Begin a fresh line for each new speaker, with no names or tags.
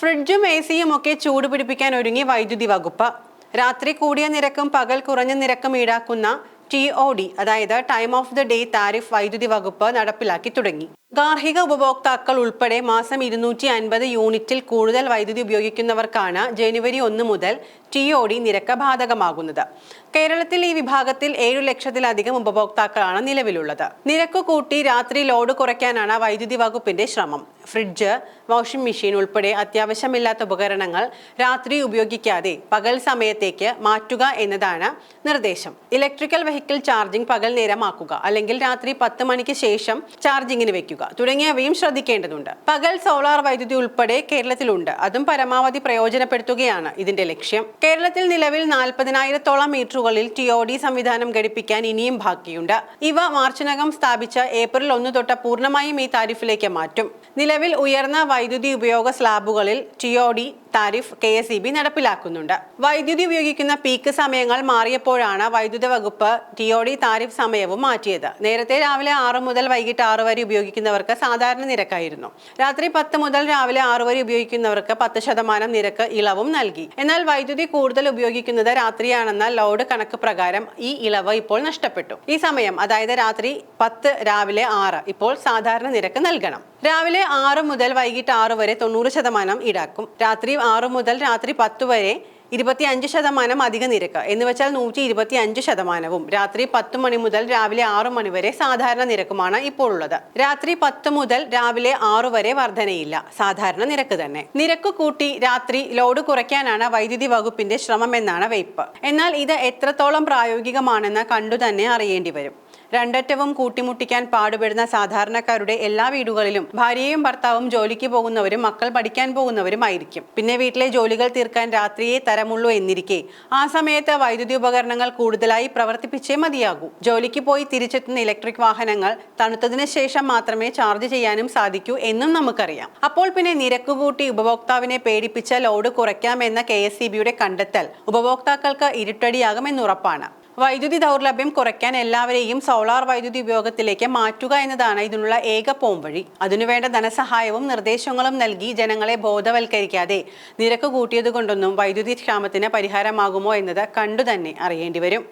ഫ്രിഡ്ജും എ സിയും ഒക്കെ ചൂട് പിടിപ്പിക്കാൻ ഒരുങ്ങി വൈദ്യുതി വകുപ്പ്. രാത്രി കൂടിയ നിരക്കും പകൽ കുറഞ്ഞ നിരക്കും ഈടാക്കുന്ന ടി ഒ ഡി അതായത് time of the day tariff വൈദ്യുതി വകുപ്പ് നടപ്പിലാക്കി തുടങ്ങി. ഗാർഹിക ഉപഭോക്താക്കൾ ഉൾപ്പെടെ മാസം ഇരുന്നൂറ്റി അൻപത് യൂണിറ്റിൽ കൂടുതൽ വൈദ്യുതി ഉപയോഗിക്കുന്നവർക്കാണ് ജനുവരി ഒന്ന് മുതൽ ടി ഒ ഡി നിരക്ക് ബാധകമാകുന്നത് കേരളത്തിൽ ഈ വിഭാഗത്തിൽ ഏഴു ലക്ഷത്തിലധികം ഉപഭോക്താക്കളാണ് നിലവിലുള്ളത്. നിരക്ക് കൂട്ടി രാത്രി ലോഡ് കുറയ്ക്കാനാണ് വൈദ്യുതി വകുപ്പിന്റെ ശ്രമം. ഫ്രിഡ്ജ് വാഷിംഗ് മെഷീൻ ഉൾപ്പെടെ അത്യാവശ്യമില്ലാത്ത ഉപകരണങ്ങൾ രാത്രി ഉപയോഗിക്കാതെ പകൽ സമയത്തേക്ക് മാറ്റുക എന്നതാണ് നിർദ്ദേശം. ഇലക്ട്രിക്കൽ വെഹിക്കിൾ ചാർജിംഗ് പകൽ നേരമാക്കുക അല്ലെങ്കിൽ രാത്രി പത്ത് മണിക്ക് ശേഷം ചാർജിങ്ങിന് വെക്കുക. തുടങ്ങിയവയും ശ്രദ്ധിക്കേണ്ടതുണ്ട്. പകൽ സോളാർ വൈദ്യുതി ഉൾപ്പെടെ കേരളത്തിലുണ്ട്. അതും പരമാവധി പ്രയോജനപ്പെടുത്തുകയാണ് ഇതിന്റെ ലക്ഷ്യം. കേരളത്തിൽ നിലവിൽ നാൽപ്പതിനായിരത്തോളം മീറ്ററുകളിൽ ടി ഒ ഡി സംവിധാനം ഘടിപ്പിക്കാൻ ഇനിയും ബാക്കിയുണ്ട്. ഇവ മാർച്ചിനകം സ്ഥാപിച്ച ഏപ്രിൽ ഒന്ന് തൊട്ട് പൂർണമായും ഈ താരിഫിലേക്ക് മാറ്റും. നിലവിൽ ഉയർന്ന വൈദ്യുതി ഉപയോഗ സ്ലാബുകളിൽ T O D tariff K S E B നടപ്പിലാക്കുന്നുണ്ട്. വൈദ്യുതി ഉപയോഗിക്കുന്ന പീക്ക് സമയങ്ങൾ മാറിയപ്പോഴാണ് വൈദ്യുത വകുപ്പ് ടി ഒ ഡി താരിഫ് സമയവും മാറ്റിയത്. നേരത്തെ രാവിലെ ആറ് മുതൽ വൈകിട്ട് ആറ് വരെ ഉപയോഗിക്കുന്നവർക്ക് സാധാരണ നിരക്കായിരുന്നു. രാത്രി പത്ത് മുതൽ രാവിലെ ആറ് വരെ ഉപയോഗിക്കുന്നവർക്ക് പത്ത് ശതമാനം നിരക്ക് ഇളവും നൽകി. എന്നാൽ വൈദ്യുതി കൂടുതൽ ഉപയോഗിക്കുന്നത് രാത്രിയാണെന്ന ലോഡ് കണക്ക് പ്രകാരം ഈ ഇളവ് ഇപ്പോൾ നഷ്ടപ്പെട്ടു. ഈ സമയം അതായത് രാത്രി പത്ത് രാവിലെ ആറ് ഇപ്പോൾ സാധാരണ നിരക്ക് നൽകണം. രാവിലെ ആറ് മുതൽ വൈകിട്ട് ആറ് വരെ തൊണ്ണൂറ് ശതമാനം ഈടാക്കും. രാത്രി ആറ് മുതൽ രാത്രി പത്ത് വരെ ഇരുപത്തി അഞ്ച് ശതമാനം അധിക നിരക്ക്. എന്ന് വെച്ചാൽ നൂറ്റി ഇരുപത്തി അഞ്ച് ശതമാനവും. രാത്രി പത്ത് മണി മുതൽ രാവിലെ ആറ് മണി വരെ സാധാരണ നിരക്കുമാണ് ഇപ്പോൾ ഉള്ളത്. രാത്രി പത്ത് മുതൽ രാവിലെ ആറ് വരെ വർധനയില്ല. സാധാരണ നിരക്ക് തന്നെ. നിരക്ക് കൂട്ടി രാത്രി ലോഡ് കുറയ്ക്കാനാണ് വൈദ്യുതി വകുപ്പിന്റെ ശ്രമമെന്നാണ് വെയ്പ്പ്. എന്നാൽ ഇത് എത്രത്തോളം പ്രായോഗികമാണെന്ന് കണ്ടു തന്നെ അറിയേണ്ടി വരും. രണ്ടറ്റവും കൂട്ടിമുട്ടിക്കാൻ പാടുപെടുന്ന സാധാരണക്കാരുടെ എല്ലാ വീടുകളിലും ഭാര്യയും ഭർത്താവും ജോലിക്ക് പോകുന്നവരും മക്കൾ പഠിക്കാൻ പോകുന്നവരുമായിരിക്കും. പിന്നെ വീട്ടിലെ ജോലികൾ തീർക്കാൻ രാത്രിയെ തരമുള്ളൂ എന്നിരിക്കെ ആ സമയത്ത് വൈദ്യുതി ഉപകരണങ്ങൾ കൂടുതലായി പ്രവർത്തിപ്പിച്ചേ മതിയാകൂ. ജോലിക്ക് പോയി തിരിച്ചെത്തുന്ന ഇലക്ട്രിക് വാഹനങ്ങൾ തണുത്തതിന് ശേഷം മാത്രമേ ചാർജ് ചെയ്യാനും സാധിക്കൂ എന്നും നമുക്കറിയാം. അപ്പോൾ പിന്നെ നിരക്ക് കൂട്ടി ഉപഭോക്താവിനെ പേടിപ്പിച്ച ലോഡ് കുറയ്ക്കാമെന്ന കെ എസ് കണ്ടെത്തൽ ഉപഭോക്താക്കൾക്ക് ഇരുട്ടടിയാകുമെന്നുറപ്പാണ്. വൈദ്യുതി ദൗർലഭ്യം കുറയ്ക്കാൻ എല്ലാവരെയും സോളാർ വൈദ്യുതി ഉപയോഗത്തിലേക്ക് മാറ്റുക എന്നതാണ് ഇതിനുള്ള ഏക പോംവഴി. അതിനുവേണ്ട ധനസഹായവും നിർദ്ദേശങ്ങളും നൽകി ജനങ്ങളെ ബോധവൽക്കരിക്കാതെ നിരക്ക് കൂട്ടിയത് കൊണ്ടൊന്നും വൈദ്യുതി ക്ഷാമത്തിന് പരിഹാരമാകുമോ എന്നത് കണ്ടുതന്നെ അറിയേണ്ടി വരും